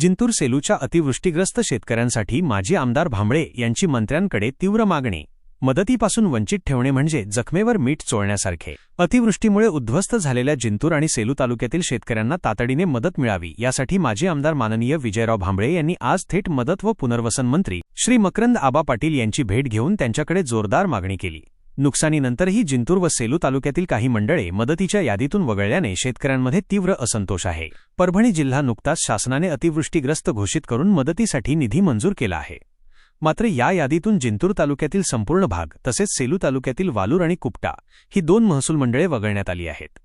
जिंतूर सेलूच्या अतिवृष्टीग्रस्त शेतकऱ्यांसाठी माजी आमदार भांबळे यांची मंत्र्यांकडे तीव्र मागणी. मदतीपासून वंचित ठेवणे म्हणजे जखमेवर मीठ चोळण्यासारखे. अतिवृष्टीमुळे उद्ध्वस्त झालेल्या जिंतूर आणि सेलू तालुक्यातील शेतकऱ्यांना तातडीने मदत मिळावी यासाठी माजी आमदार माननीय विजयराव भांबळे यांनी आज थेट मदत व पुनर्वसन मंत्री श्री मकरंद आबा पाटील यांची भेट घेऊन त्यांच्याकडे जोरदार मागणी केली. नुकसानीनंतरही जिंतूर व सेलू तालुक्यातील काही मंडळे मदतीच्या यादीतून वगळल्याने शेतकऱ्यांमध्ये तीव्र असंतोष आहे. परभणी जिल्हा नुकताच शासनाने अतिवृष्टीग्रस्त घोषित करून मदतीसाठी निधी मंजूर केला आहे. मात्र या यादीतून जिंतूर तालुक्यातील संपूर्ण भाग तसेच सेलू तालुक्यातील वालूर आणि कुपटा ही दोन महसूल मंडळे वगळण्यात आली आहेत.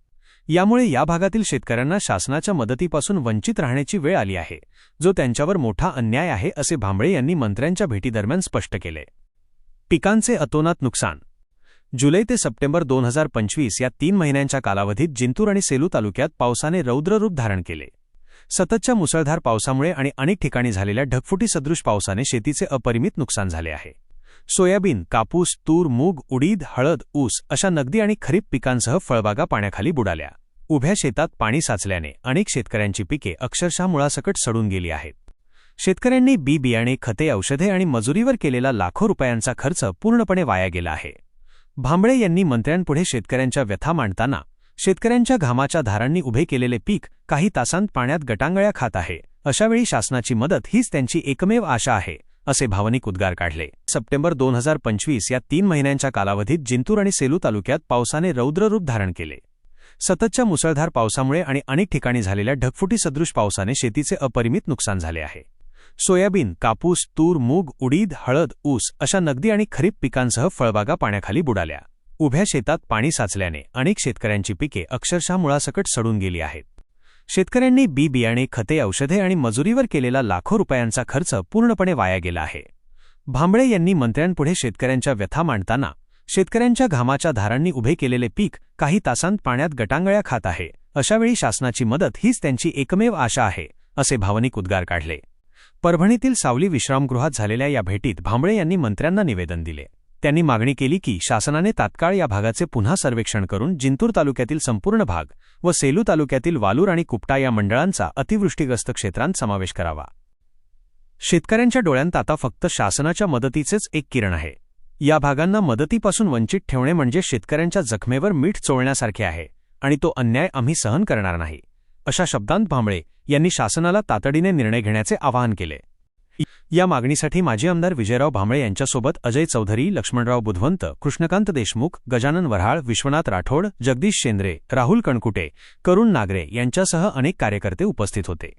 यामुळे या भागातील शेतकऱ्यांना शासनाच्या मदतीपासून वंचित राहण्याची वेळ आली आहे जो त्यांच्यावर मोठा अन्याय आहे असे भांबळे यांनी मंत्र्यांच्या भेटीदरम्यान स्पष्ट केले. पिकांचे अतोनात नुकसान जुलै ते सप्टेंबर दोन हजार पंचवीस या तीन महिन्यांच्या कालावधीत जिंतूर आणि सेलू तालुक्यात पावसाने रौद्ररूप धारण केले. सततच्या मुसळधार पावसामुळे आणि अनेक ठिकाणी झालेल्या ढगफुटी सदृश पावसाने शेतीचे अपरिमित नुकसान झाले आहे. सोयाबीन कापूस तूर मूग उडीद हळद ऊस अशा नगदी आणि खरीप पिकांसह फळबागा पाण्याखाली बुडाल्या. उभ्या शेतात पाणी साचल्याने अनेक शेतकऱ्यांची पिके अक्षरशः मुळासकट सडून गेली आहेत. शेतकऱ्यांनी बी बियाणे खते औषधे आणि मजुरीवर केलेला लाखो रुपयांचा खर्च पूर्णपणे वाया गेला आहे. भांबळे यांनी मंत्र्यांपुढे शेतकऱ्यांच्या व्यथा मांडताना शेतकऱ्यांच्या घामाच्या धारांनी उभे केलेले पीक काही तासांत पाण्यात गटांगळ्या खात आहे. अशावेळी शासनाची मदत हीच त्यांची एकमेव आशा आहे असे भावनिक उद्गार काढले. सप्टेंबर दोन हजार पंचवीस या तीन महिन्यांच्या कालावधीत जिंतूर आणि सेलू तालुक्यात पावसाने रौद्ररूप धारण केले. सततच्या मुसळधार पावसामुळे आणि अनेक ठिकाणी झालेल्या ढगफुटी सदृश पावसाने शेतीचे अपरिमित नुकसान झाले आहे. सोयाबीन कापूस तूर मूग उडीद हळद ऊस अशा नगदी आणि खरीप पिकांसह फळबागा पाण्याखाली बुडाल्या. उभ्या शेतात पाणी साचल्याने अनेक शेतकऱ्यांची पिके अक्षरशः मुळासकट सडून गेली आहेत. शेतकऱ्यांनी बी बियाणे खते औषधे आणि मजुरीवर केलेला लाखो रुपयांचा खर्च पूर्णपणे वाया गेला आहे. भांबळे यांनी मंत्र्यांपुढे शेतकऱ्यांच्या व्यथा मांडताना शेतकऱ्यांच्या घामाच्या धारांनी उभे केलेले पीक काही तासांत पाण्यात गटांगळ्या खात आहे. अशावेळी शासनाची मदत हीच त्यांची एकमेव आशा आहे असे भावनिक उद्गार काढले. परभणीतील सावली विश्रामगृहात झालेल्या या भेटीत भांबळे यांनी मंत्र्यांना निवेदन दिले. त्यांनी मागणी केली की शासनाने तात्काळ या भागाचे पुन्हा सर्वेक्षण करून जिंतूर तालुक्यातील संपूर्ण भाग व सेलू तालुक्यातील वालूर आणि कुपटा या मंडळांचा अतिवृष्टीग्रस्त क्षेत्रांत समावेश करावा. शेतकऱ्यांच्या डोळ्यांत आता फक्त शासनाच्या मदतीचेच एक किरण आहे. या भागांना मदतीपासून वंचित ठेवणे म्हणजे शेतकऱ्यांच्या जखमेवर मीठ चोळण्यासारखे आहे आणि तो अन्याय आम्ही सहन करणार नाही. अशा शब्दांत भांबळे यांनी शासनाला तातडीने निर्णय घेण्याचे आवाहन केले. या मागणीसाठी माजी आमदार विजयराव भांबळे यांच्यासोबत अजय चौधरी लक्ष्मणराव बुधवंत कृष्णकांत देशमुख गजानन वऱ्हाळ विश्वनाथ राठोड जगदीश शेंद्रे राहुल कणकुटे करुण नागरे यांच्यासह अनेक कार्यकर्ते उपस्थित होते.